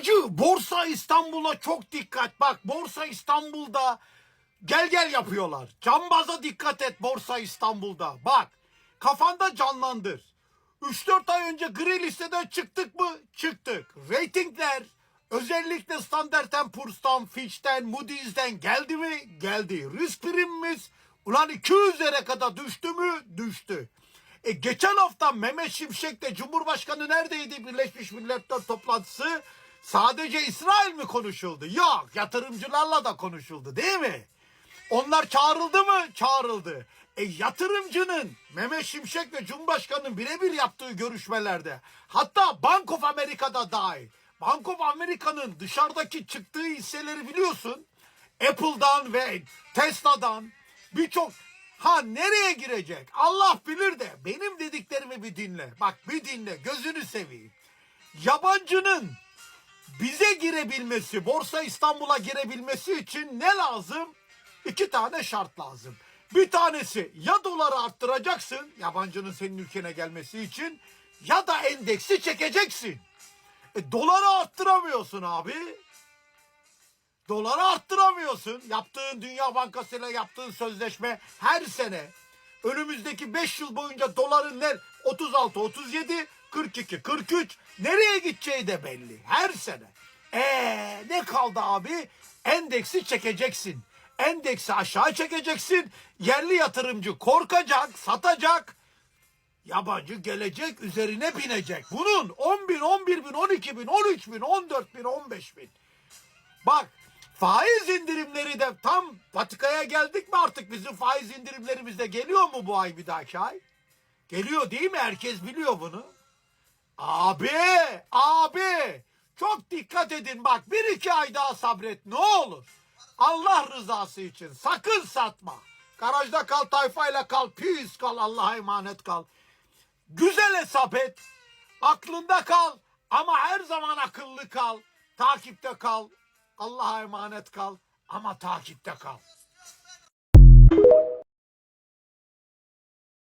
Hacı Borsa İstanbul'a çok dikkat. Bak Borsa İstanbul'da gel gel yapıyorlar. Cambaza dikkat et Borsa İstanbul'da. Bak kafanda canlandır. 3-4 ay önce gri listeden çıktık mı? Çıktık. Ratingler özellikle Standard Poor's'tan, Fitch'ten, Moody's'den geldi mi? Geldi. Risk primimiz ulan 200'lere kadar düştü mü? Düştü. E geçen hafta Mehmet Şimşek'te Cumhurbaşkanı neredeydi Birleşmiş Milletler toplantısı? Sadece İsrail mi konuşuldu? Yok yatırımcılarla da konuşuldu değil mi? Onlar çağrıldı mı? Çağrıldı. E yatırımcının Mehmet Şimşek ve Cumhurbaşkanı'nın birebir yaptığı görüşmelerde hatta Bank of America'da dahil Bank of America'nın dışarıdaki çıktığı hisseleri biliyorsun. Apple'dan ve Tesla'dan birçok ha nereye girecek Allah bilir de benim dediklerimi bir dinle. Bak bir dinle gözünü seveyim. Yabancının bize girebilmesi, Borsa İstanbul'a girebilmesi için ne lazım? İki tane şart lazım. Bir tanesi ya doları arttıracaksın yabancının senin ülkene gelmesi için ya da endeksi çekeceksin. E, doları arttıramıyorsun abi. Doları arttıramıyorsun. Yaptığın Dünya Bankası ile yaptığın sözleşme her sene önümüzdeki 5 yıl boyunca doların ne 36, 37, 42, 43 nereye gideceği de belli. Her sene. Ee ne kaldı abi? Endeksi çekeceksin. Endeksi aşağı çekeceksin. Yerli yatırımcı korkacak, satacak. Yabancı gelecek üzerine binecek. Bunun 10 bin, 11 bin, 12 bin, 13 bin, 14 bin, 15 bin. Bak faiz indirimleri de tam patikaya geldik mi artık bizim faiz indirimlerimiz de geliyor mu bu ay bir dahaki ay? Geliyor değil mi? Herkes biliyor bunu. Abi, abi çok dikkat edin bak bir iki ay daha sabret ne olur. Allah rızası için sakın satma. Garajda kal, tayfayla kal, pis kal, Allah'a emanet kal. Güzel hesap et. Aklında kal ama her zaman akıllı kal. Takipte kal. Allah'a emanet kal ama takipte kal.